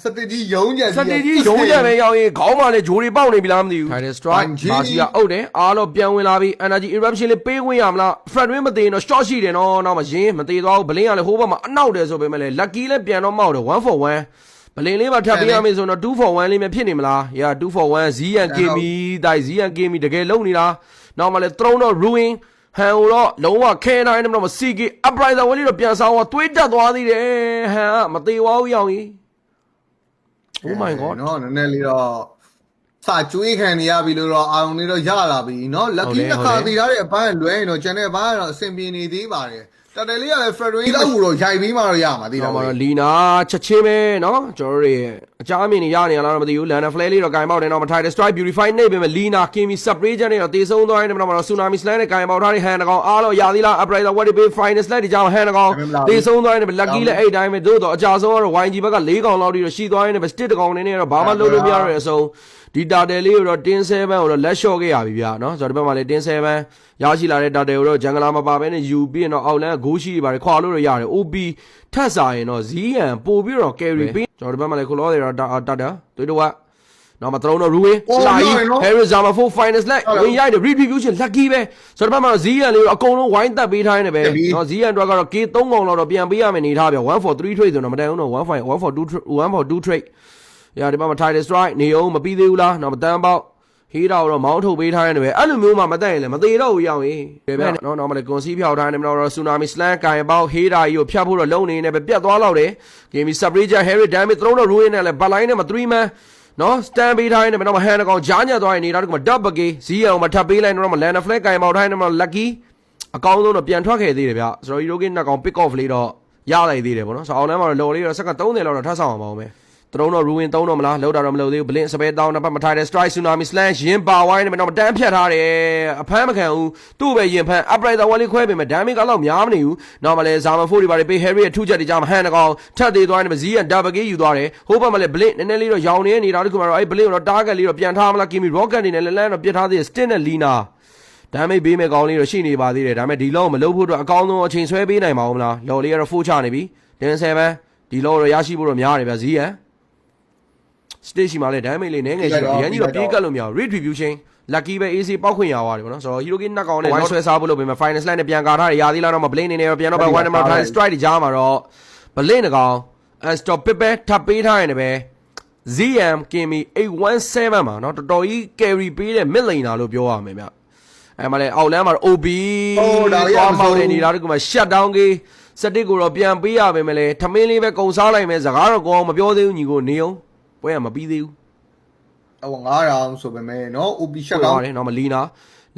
စတေကြီးယုံကြံစတေကြီးရုံးကြပဲရောက်ရင်ခေါင်းမလည်းဂျိုးတွေပေါက်နေပြီလားမသိဘူး Title strike ဘန်ဂျီမာစီကအုပ်တယ်အားလုံးပြန်ဝင်လာပြီ energy eruption လေးပေးဝင်ရမလား Fred Win မသေးရင်တော့ short ရှိတယ်နော်နောက်မှရင်းမသေးသွားဘူးဘလင်းကလည်းဟိုးဘက်မှာအနောက်တယ်ဆိုပေမဲ့လည်း lucky လည်းပြန်တော့မောက်တယ်1 for 1ဘလင်းလေးပါထပ်ပေးရမယ်ဆိုတော့2 for 1လေးမြဖြစ်နေမလား yeah 2 for 1 ZN KB တိုင် ZN KB တကယ်လုံနေတာနောက်မှလည်း throw တော့ ruin ဟန်ဟိုတော့လုံးဝခဲနိုင်တယ်မတော့ CK upriser ဝင်လေးတော့ပြန်ဆောင်တော့တွေးတက်သွားသေးတယ်ဟန်ကမသေးပါဘူးရောင်ကြီး Oh my god နော်နည်းနည်းလေးတော့စာကျွေးခံနေရပြီလို့တော့အာရုံလေးတော့ရလာပြီเนาะ lucky ဟုတ်တယ် တစ်ခါ ဟုတ်တယ် တည်ထားတဲ့အပန်းလွဲရင်တော့ကျန်တဲ့အပန်းကတော့အဆင်ပြေနေသေးပါတယ် တော်တယ်လေးကလည်း Frederick တော့ဟိုတော့ရိုက်ပြီးမှတော့ရမှာသိ ဒီ တာ တော့ ပေါ့ မှာတော့လီနာချက်ချင်းပဲเนาะကျွန်တော်တို့ရဲ့အကြအမြင်တွေရနေရလားတော့မသိဘူးလန်နာဖလဲလေးတော့ဂိုင်ပေါက်တယ်เนาะမထိုင်တယ် strike beautify နေပဲလီနာကင်မီ spray ချက်နဲ့တော့တေဆုံးသွားတယ်တော့မှာတော့ tsunami slam နဲ့ဂိုင်ပေါက်ထားတဲ့ဟန်တကောင်အားလို့ရသေးလား upright what it be finest လက်ဒီကြောင်ဟန်တကောင်တေဆုံးသွားတယ် lucky လည်းအဲ့တိုင်းပဲသို့တော့အကြဆုံးကတော့ YG ဘက်က၄ကောင်လောက်ထိတော့ရှိသွားရင်ပဲ stick တကောင်နေနေတော့ဘာမှလုပ်လို့မရတော့တဲ့အဆုံးဒီတာတယ်လေးကိုတော့တင်း7ကိုတော့လက်လျှော့ခဲ့ရပြီဗျာเนาะဆိုတော့ဒီဘက်မှာလည်းတင်း7ရရှိလာတဲ့တာတယ်ကိုတော့ဂျန်ဂလာမပါဘဲနဲ့ယူပြီးရင်တော့အောက်လန်း ဂိုးရှိတွေပါတယ်ခွာလို့တော့ရတယ် OB ထက်စာရင်တော့ဇီးရန်ပို့ပြီးတော့ carry ပေးကျွန်တော်ဒီဘက်မှာလည်းကိုလောတယ်တော့တာတာတွေးတော့နောက်မှာသရုံတော့ Ruin လာကြီး Harry Zama for finals လိုက်ဝင်ရိုက်တယ် redistribution lucky ပဲဆိုတော့ဘက်မှာဇီးရန်လေးတော့အကုန်လုံးဝိုင်းတက်ပေးထားနေတယ်ပဲနော်ဇီးရန်တော့ကတော့ K 3កောင်လောက်တော့ပြန်ပေးရမယ်နေထားဗျ1 for 3 trade ဆိုတော့မတန်အောင်တော့1 for 1 for 2 1 for 2 trade ရဒီဘက်မှာ title strike နေအောင်မပြီးသေးဘူးလားနောက်မတန်ပေါက် ဟေးတာတော့မောင်းထုတ်ပေးထားရတယ်ပဲအဲ့လိုမျိုးမှမတက်ရင်လည်းမသေးတော့ဘူးရောက်ရင်ဒီဘက်နော်နော်မလေးကွန်စီဖြောက်ထားတယ်မနော်တော့ tsunami slam ကင်ပေါက်ဟေးတာကြီးကိုဖြတ်ဖို့တော့လုံနေနေပဲပြတ်သွားတော့တယ် game separation harry damage သုံးတော့ ruin နဲ့လည်းဘလိုင်းနဲ့မ3 man နော် stand ပေးထားရင်မနော်မဟန်တကောင်ကြားညက်သွားရင်နေတာတကမ double game ဇီးအောင်မထပ်ပေးလိုက်တော့မ land flag ကင်ပေါက်ထားရင်မ lucky အကောင်းဆုံးတော့ပြန်ထွက်ခဲ့သေးတယ်ဗျဆိုတော့ hero game နှစ်ကောင် pick off လေးတော့ရလိုက်သေးတယ်ပေါ့နော်ဆိုတော့အောင်လမ်းမှာတော့လော်လေးတော့စက္ကန့်30လောက်တော့ထပ်ဆောင်အောင်ပါဦးမယ် တရုံတော့ ruin သုံးတော့မလားလောက်တာတော့မလုပ်သေးဘူး blink စပယ်တောင်းတစ်ပတ်မထားတဲ့ strike tsunami slash ရင်ပါဝိုင်းနဲ့မတော့တန်းဖြတ်ထားတယ်အဖမ်းမခံဘူးသူ့ပဲရင်ဖမ်း upright ဝါလေးခွဲပေမဲ့ damage ကတော့များမနေဘူးနောက်မှလည်း zama 4တွေပါပေး harry ရဲ့ထုချက်တွေကြားမှာဟန်တကောင်ထပ်သေးသွားတယ်မဇီးက double game ယူသွားတယ်ဟိုဘက်မှာလည်း blink နည်းနည်းလေးတော့ရောင်နေနေတာတခုမှတော့အဲ့ blink ကိုတော့ target လေးတော့ပြန်ထားမလား kimi rocket နေနဲ့လန်းတော့ပြစ်ထားသေးတယ် stint နဲ့ lina ဒါမိတ်ပေးမဲ့ကောင်းလေးတော့ရှိနေပါသေးတယ်ဒါပေမဲ့ဒီလောမလုပ်ဖို့တော့အကောင်းဆုံးအချိန်ဆွဲပေးနိုင်ပါဦးမလားလော်လေးကတော့4ချနေပြီတင်း7ဒီလောတော့ရရှိဖို့တော့များတယ်ဗျဇီးရန် stage ရှိမှလည်း damage လေးနည်းငယ်ရှိတော့ရန်ကြီးတော့ပြေးကတ်လို့မရဘူး retribution lucky ပဲ AC ပောက်ခွင့်ရပါတယ်ဗောနော်ဆိုတော့ hero game နှစ်ကောင်နဲ့ဝိုင်းဆွဲစားဖို့လုပ်ပေးမယ် final slide နဲ့ပြန်ကာထားတယ်ရာသီလာတော့မ blame နေနေတော့ပြန်တော့ပဲ one number time strike တွေကြားမှာတော့ blame တကောင် unstoppable ထပ်ပေးထားရင်လည်း ZM Kimi 817မှာเนาะတော်တော်ကြီး carry ပေးတဲ့ mid laner လို့ပြောရမယ်ဗျအဲမှာလဲအောက်လမ်းမှာ OB သွားပေါက်နေနေတာတကူမှာ shut down ကြီးစတစ်ကိုတော့ပြန်ပေးရပါမယ်လေထမင်းလေးပဲကုံစားလိုက်မယ်စကားတော့ကောင်းမပြောသေးဘူးညီကိုနေအောင် ပွဲကမပြီးသေးဘူးဟို9000ဆိုပေမဲ့နော် OP ရှက်ကောင်းတယ်နော်မလီနာ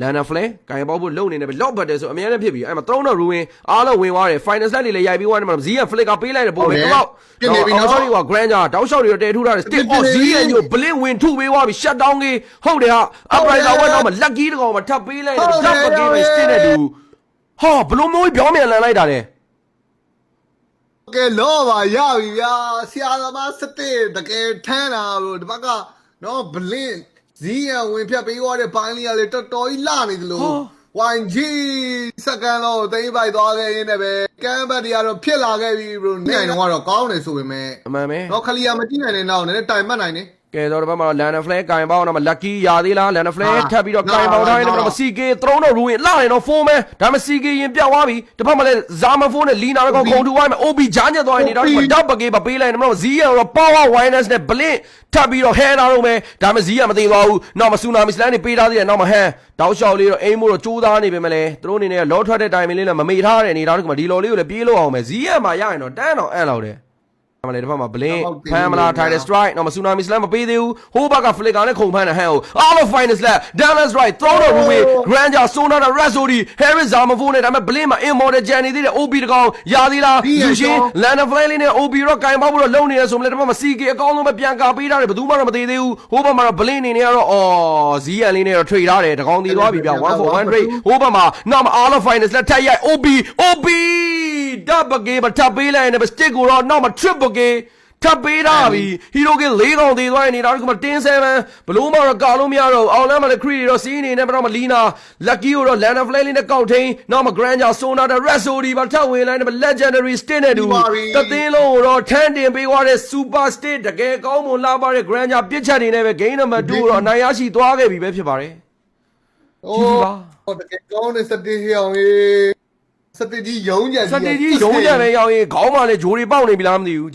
လန်နာဖလဲဂိုင်ပေါက်ဖို့လုံနေတယ်ပဲလော့ဘတ်တယ်ဆိုအများနဲ့ဖြစ်ပြီးအဲ့မှာ3တော့ရူဝင်အားလုံးဝင်သွားတယ် final slide လေးလည်းရိုက်ပြီးသွားတယ်မှာဇီးက flick ကပေးလိုက်တယ်ပုံပဲတော့ပြင်နေပြီနော် sorry ကွာ grand ကြာတောက်လျှောက်တွေတော့တဲထူတာတယ် stick off ဇီးရဲ့ညို blink ဝင်ထုပေးသွားပြီး shut down ကြီးဟုတ်တယ်ဟာ upriser ဝက်တော့မှ lucky တကောင်မှထပ်ပေးလိုက်တယ် double game နဲ့ stick နဲ့တူဟာဘလုံးမိုးပြောင်းမြန်လန်လိုက်တာတယ် ကဲလောပါရပြီဗျာဆရာသမားစတဲ့တကယ်ထမ်းတာလို့ဒီဘက်ကနော်ဘလင်းဇီးရန်ဝင်ဖြတ်ပေးသွားတဲ့ပိုင်းလေးကလေတော်တော်ကြီးလာနေသလိုဝိုင်ဂျီစကန်တော့တိမ့်ပိုက်သွားခဲ့ရင်းနဲ့ပဲကမ်းဘတ်တွေကတော့ဖြစ်လာခဲ့ပြီဘရိုနိုင်တော့ကောင်းတယ်ဆိုပေမဲ့အမှန်ပဲတော့ခလီယာမကြည့်နိုင်တဲ့နောက်နဲ့တိုင်မှတ်နိုင်တယ် ကဲတော့ဒီဘက်မှာလန်နာဖလဲကင်ပေါက်တော့မ lucky ရသေးလားလန်နာဖလဲထပ်ပြီးတော့ကင်ပေါက်ထားရင်တော့ CK သရုံးတော့ရူဝင်လာရင်တော့4မဲဒါမှ CK ရင်ပြောက်သွားပြီတစ်ဖက်မှာလည်းဇာမဖိုးနဲ့လီနာတော့ခုံထူဝိုင်းမယ် OB ဂျာညက်သွားရင်တော့ဓာတ်ပကေးပပေးလိုက်တယ်မလို့ဇီးရတော့ power wireless နဲ့ blink ထပ်ပြီးတော့ဟဲလာတော့မယ်ဒါမှဇီးရမသိသွားဘူးနောက်မှဆူနာမီစလန်နေပေးထားသေးတယ်နောက်မှဟန်တောက်လျှောက်လေးတော့အိမ်မို့တော့ကြိုးစားနေပေမဲ့လည်းသူတို့အနေနဲ့လောထွက်တဲ့တိုင်မင်းလေးလည်းမမေ့ထားတဲ့အနေတော့ဒီမှာဒီလော်လေးကိုလည်းပြေးလို့အောင်မယ်ဇီးရမှာရရင်တော့တန်းတော့အံ့လောက်တယ် မလေးတစ်ဖက်မှာ blink ဖမ်းမလား title strike နော်မဆူနာမီစလန်မပေးသေးဘူးဟိုးဘက်က flicker နဲ့ခုန်ဖမ်းတဲ့ဟန်ကို all of finest lap dallas right throw the ruby granger sonata rasodi harris zamavo နဲ့ဒါပေမဲ့ blink မှာ immortal ဂျန်နေသေးတယ် ob တကောင်ရာသေးလားယူရှင် lana flay လေးနဲ့ ob တော့ကင်ပေါက်ဖို့တော့လုံနေရဆိုမလဲတစ်ဖက်မှာ ck အကောင်းဆုံးပဲပြန်ကာပေးထားတယ်ဘယ်သူမှတော့မသေးသေးဘူးဟိုးဘက်မှာတော့ blink နေနေကတော့အော်ဇီးရန်လေးနဲ့တော့ trade ထားတယ်တကောင်တည်သွားပြီဗျ1 for 1 trade ဟိုးဘက်မှာနောက်မှာ all of finest လက်ထက်ရိုက် ob ob ဓာ တ်ပကေးမထပ်ပေးလိုက်ရင်လည်း stick ကိုတော့နောက်မှာ triple ကေး ထပ်ပေးထားပြီဟီရိုကင်၄កောင်သေးသွားရင်နေတာဒီမှာတင်း7ဘလို့မှတော့ကာလို့မရတော့ဘူးအောင်လမ်းမှာလည်းခရီတွေတော့စီးနေနေတော့မလီနာလက်ကီကိုတော့လန်နာဖလဲလေးနဲ့ကောက်ထိန်နောက်မှာဂရန်ဂျာဆိုနာတဲ့ရက်ဆိုဒီပါထပ်ဝင်လိုက်တယ် legendary stin နဲ့တူတသင်းလုံးကိုတော့ထန်းတင်ပေးသွားတဲ့ super stin တကယ်ကောင်းမွန်လာပါတဲ့ grand ဂျာပြစ်ချက်နေနဲ့ပဲ game number 2ကိုတော့အနိုင်ရရှိသွားခဲ့ပြီပဲဖြစ်ပါတယ် โอ้ ကြည့်ပါ ဟောတကယ်ကောင်းတဲ့စတေးဟောင်းကြီး စတေးကြီးယုံကြံစတေကြီးရုံးကြံပဲရောက်ရင်ခေါင်းမှာလည်းဂျိုးတွေပေါက်နေပြီလားမသိဘူး